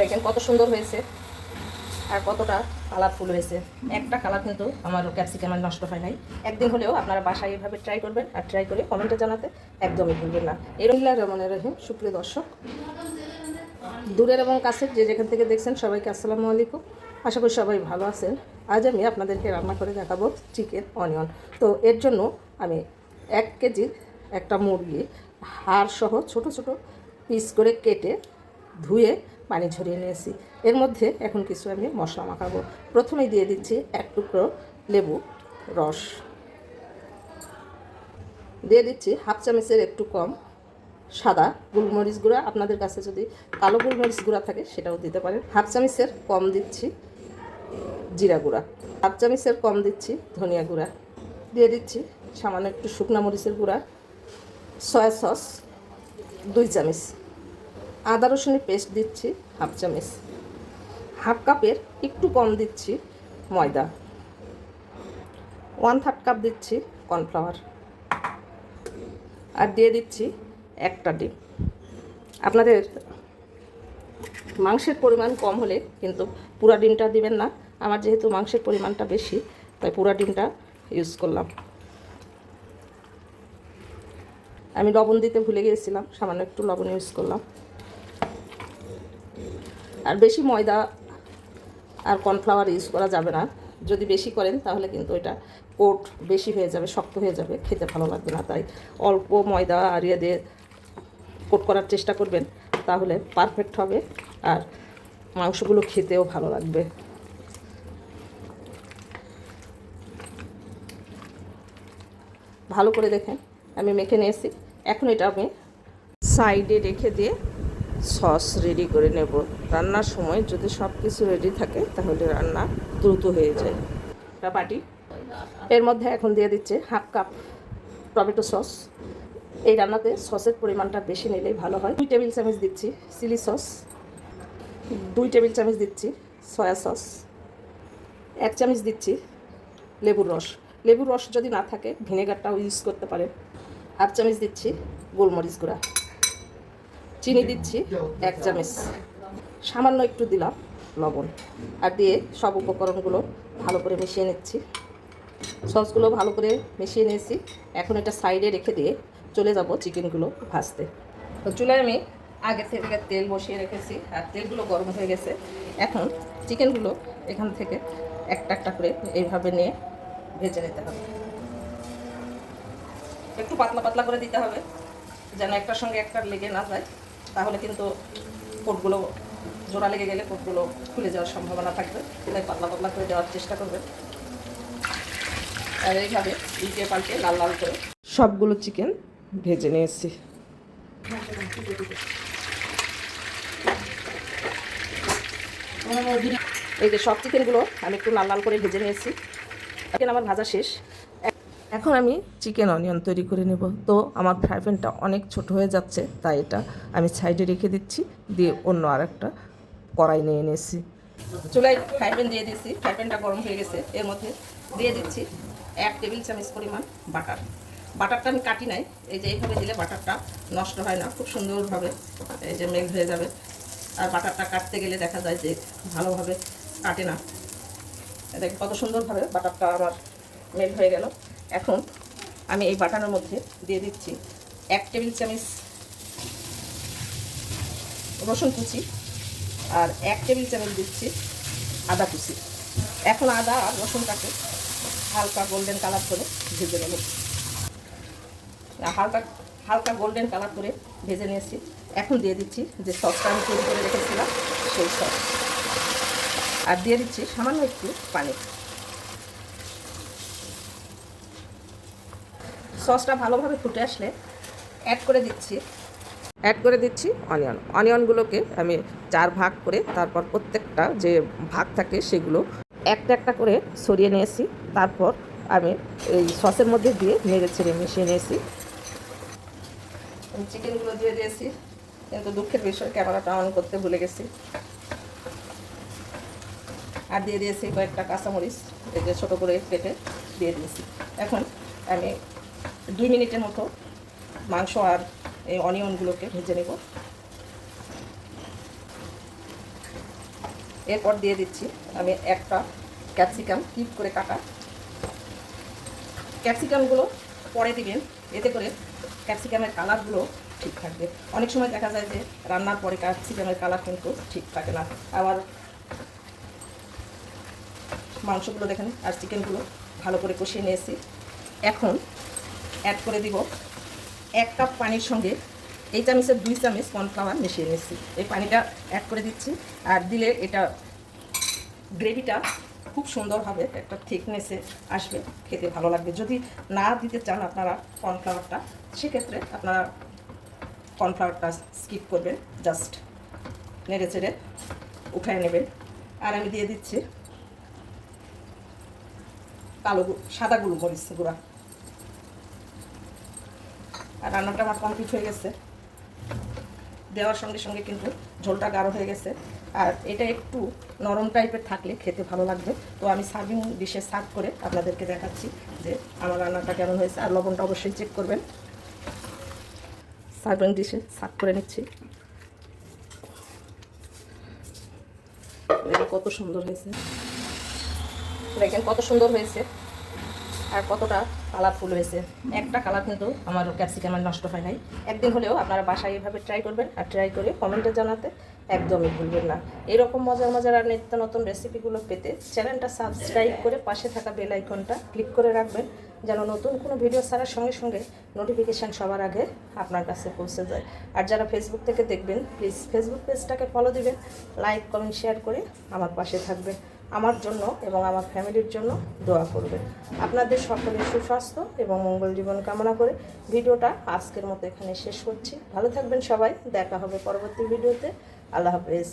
দেখেন কত সুন্দর হয়েছে আর কতটা কালারফুল হয়েছে। একটা কালার কিন্তু আমার ক্যাপসিকামের নষ্ট হয় নাই। একদিন হলেও আপনারা বাসায় এইভাবে ট্রাই করবেন আর ট্রাই করে কমেন্টে জানাতে একদমই ভুলবেন না। এরমিল্লা রহমানের রহিম, সুপ্রিয় দর্শক, দূরের এবং কাছের যে যেখান থেকে দেখছেন সবাইকে আসসালামু আলাইকুম। আশা করি সবাই ভালো আছেন। আজ আমি আপনাদেরকে রান্না করে দেখাবো চিকেন অনিয়ন তো এর জন্য আমি এক কেজির একটা মুরগি হাড় সহ ছোট ছোট পিস করে কেটে ধুয়ে পানি ঝরিয়ে নিয়েছি। এর মধ্যে এখন কিছু আমি মশলা মাখাবো। প্রথমেই দিয়ে দিচ্ছি এক টুকরো লেবু রস। দিয়ে দিচ্ছি হাফ চামচের একটু কম সাদা গোলমরিচ গুঁড়া। আপনাদের কাছে যদি কালো গোলমরিচ গুঁড়া থাকে সেটাও দিতে পারেন। হাফ চামচের কম দিচ্ছি জিরা গুঁড়া। হাফ চামচের কম দিচ্ছি ধনিয়া গুঁড়া। দিয়ে দিচ্ছি সামান্য একটু শুকনা মরিচের গুঁড়া। সয়া সস, দুই চামচ। আদা রসুনের পেস্ট দিচ্ছি, হাফ চামচ। হাফ কাপের একটু কম দিচ্ছি ময়দা। ওয়ান থার্ড কাপ দিচ্ছি কর্নফ্লাওয়ার। আর দিয়ে দিচ্ছি একটা ডিম। আপনাদের মাংসের পরিমাণ কম হলে কিন্তু পুরা ডিমটা দিবেন না। আমার যেহেতু মাংসের পরিমাণটা বেশি, তাই পুরা ডিমটা ইউজ করলাম। আমি লবণ দিতে ভুলে গিয়েছিলাম, সামান্য একটু লবণ ইউজ করলাম। আর বেশি ময়দা আর কর্নফ্লাওয়ার ইউজ করা যাবে না। যদি বেশি করেন, তাহলে কিন্তু এটা কোট বেশি হয়ে যাবে, শক্ত হয়ে যাবে, খেতে ভালো লাগবে না। তাই অল্প ময়দা আর ইয়ে দিয়ে কোট করার চেষ্টা করবেন, তাহলে পারফেক্ট হবে আর মাংসগুলো খেতেও ভালো লাগবে। ভালো করে দেখেন, আমি মেখে নিয়েছি। এখন এটা আমি সাইডে রেখে দিয়ে সস রেডি করে নেব। রান্নার সময় যদি সব কিছু রেডি থাকে, তাহলে রান্না দ্রুত হয়ে যায়। বাটি এর মধ্যে এখন দিয়ে দিচ্ছে হাফ কাপ টমেটো সস এই রান্নাতে সসের পরিমাণটা বেশি নিলেই ভালো হয়। দুই টেবিল চামচ দিচ্ছি চিলি সস দুই টেবিল চামচ দিচ্ছি সয়া সস এক চামচ দিচ্ছি লেবুর রস। লেবুর রস যদি না থাকে, ভিনেগারটাও ইউজ করতে পারেন হাফ চামচ দিচ্ছি গোলমরিচ গুঁড়া। চিনি দিচ্ছি, এক চামচ। সামান্য একটু দিলাম লবণ। আর দিয়ে সব উপকরণগুলো ভালো করে মিশিয়ে নিচ্ছি। সসগুলো ভালো করে মিশিয়ে নিয়েছি। এখন এটা সাইডে রেখে দিয়ে চলে যাব চিকেনগুলো ভাজতে। তো চুলায় আমি আগে থেকে তেল বসিয়ে রেখেছি আর তেলগুলো গরম হয়ে গেছে। এখন চিকেনগুলো এখান থেকে একটা একটা করে এইভাবে নিয়ে ভেজে নিতে হবে। একটু পাতলা পাতলা করে দিতে হবে, যেন একটার সঙ্গে একটা লেগে না যায়। তাহলে কিন্তু কোটগুলো জোড়া লেগে গেলে কোটগুলো খুলে যাওয়ার সম্ভাবনা থাকবে। তাই পাতলা পাতলা করে দেওয়ার চেষ্টা করবেন আর এইভাবে উল্টে পাল্টে লাল লাল করে সবগুলো চিকেন ভেজে নিয়েছি। এই যে সব চিকেনগুলো আমি একটু লাল লাল করে ভেজে নিয়েছি। চিকেন আমার ভাজা শেষ। এখন আমি চিকেন অনিয়ন তৈরি করে নেব। তো আমার ফ্রাই প্যানটা অনেক ছোট হয়ে যাচ্ছে, তাই এটা আমি সাইডে রেখে দিচ্ছি, দিয়ে অন্য আর একটা কড়াই নিয়ে নিয়েছি। চুলায় ফ্রাই প্যান দিয়ে দিচ্ছি ফ্রাই প্যানটা গরম হয়ে গেছে, এর মধ্যে দিয়ে দিচ্ছি এক টেবিল চামচ পরিমাণ বাটার বাটারটা আমি কাটি নাই, এই যে এইভাবে দিলে বাটারটা নষ্ট হয় না, খুব সুন্দরভাবে এই যে মেঘ হয়ে যাবে। আর বাটারটা কাটতে গেলে দেখা যায় যে ভালোভাবে কাটে না। দেখ কত সুন্দরভাবে বাটারটা আমার মেল্ট হয়ে গেল। এখন আমি এই বাটানোর মধ্যে দিয়ে দিচ্ছি এক টেবিল চামচ রসুন কুচি আর এক টেবিল চামচ দিচ্ছি আদা কুচি। এখন আদা আর রসুনটাকে হালকা গোল্ডেন কালার করে ভেজে নেব। হালকা হালকা গোল্ডেন কালার করে ভেজে নিয়েছি। এখন দিয়ে দিচ্ছি যে সসটা আমি তৈরি করে রেখেছিলাম, সেই সস। আর দিয়ে দিচ্ছি সামান্য একটু পানি। সসটা ভালোভাবে ফুটে আসলে অ্যাড করে দিচ্ছি। অ্যাড করে দিচ্ছি অনিয়ন অনিয়নগুলোকে আমি চার ভাগ করে তারপর প্রত্যেকটা যে ভাগ থাকে সেগুলো একটা একটা করে সরিয়ে নিয়েছি। তারপর আমি এই সসের মধ্যে দিয়ে নেড়ে ছেড়ে মিশিয়ে নিয়েছি। চিকেনগুলো দিয়ে দিয়েছি। কিন্তু দুঃখের বিষয় ক্যামেরাটা অন করতে ভুলে গেছি। আর দিয়ে দিয়েছি কয়েকটা কাঁচামরিচ যে ছোটো করে কেটে দিয়ে দিয়েছি। এখন আমি দুই মিনিটের মতো মাংস আর এই অনিয়নগুলোকে ভেজে নেব। এরপর দিয়ে দিচ্ছি আমি একটা ক্যাপসিকাম কিপ করে কাটা। ক্যাপসিকামগুলো পরে দিবেন, এতে করে ক্যাপসিকামের কালারগুলো ঠিক থাকবে। অনেক সময় দেখা যায় যে রান্নার পরে ক্যাপসিকামের কালার কিন্তু ঠিক থাকে না। আবার মাংসগুলো দেখেন আর চিকেনগুলো ভালো করে কষিয়ে নিয়েছি। এখন অ্যাড করে দিব। এক কাপ পানির সঙ্গে এই চামচের দুই চামচ কর্নফ্লাওয়ার মিশিয়ে নিচ্ছি। এই পানিটা অ্যাড করে দিচ্ছি আর দিলে এটা গ্রেভিটা খুব সুন্দর হবে, একটা থিকনেসে আসবে, খেতে ভালো লাগবে। যদি না দিতে চান আপনারা কর্নফ্লাওয়ারটা সেক্ষেত্রে আপনারা কর্নফ্লাওয়ারটা স্কিপ করবেন জাস্ট নেড়ে চেড়ে উঠায় নেবেন। আর আমি দিয়ে দিচ্ছি কালো সাদা গুলো মরিচ গুঁড়া। আর রান্নাটা আমার কমপ্লিট হয়ে গেছে। দেওয়ার সঙ্গে সঙ্গে কিন্তু ঝোলটা গাঢ় হয়ে গেছে। আর এটা একটু নরম টাইপের থাকলে খেতে ভালো লাগবে। তো আমি সার্ভিং ডিশে সার্ভ করে আপনাদেরকে দেখাচ্ছি যে আমার রান্নাটা কেমন হয়েছে। আর লবণটা অবশ্যই চেক করবেন। সার্ভিং ডিশে সার্ভ করে নিচ্ছি। কত সুন্দর হয়েছে। দেখেন কত সুন্দর হয়েছে। আর কতটা কালারফুল হয়েছে। একটা কালার কিন্তু আমার ক্যাপসিকামের নষ্ট হয় নাই। একদিন হলেও আপনারা বাসায় এইভাবে ট্রাই করবেন আর ট্রাই করে কমেন্টে জানাতে একদমই ভুলবেন না। এরকম মজার মজার আর নিত্য নতুন রেসিপিগুলো পেতে চ্যানেলটা সাবস্ক্রাইব করে পাশে থাকা বেল আইকনটা ক্লিক করে রাখবেন, যেন নতুন কোনো ভিডিও ছাড়ার সঙ্গে সঙ্গে নোটিফিকেশান সবার আগে আপনার কাছে পৌঁছে যায়। আর যারা ফেসবুক থেকে দেখবেন প্লিজ ফেসবুক পেজটাকে ফলো দিবেন লাইক কমেন্ট শেয়ার করে আমার পাশে থাকবেন। আমার জন্য এবং আমার ফ্যামিলির জন্য দোয়া করবে। আপনাদের সকলের সুস্বাস্থ্য এবং মঙ্গল জীবন কামনা করে ভিডিওটা আজকের মতো এখানে শেষ করছি। ভালো থাকবেন সবাই। দেখা হবে পরবর্তী ভিডিওতে। আল্লাহ হাফেজ।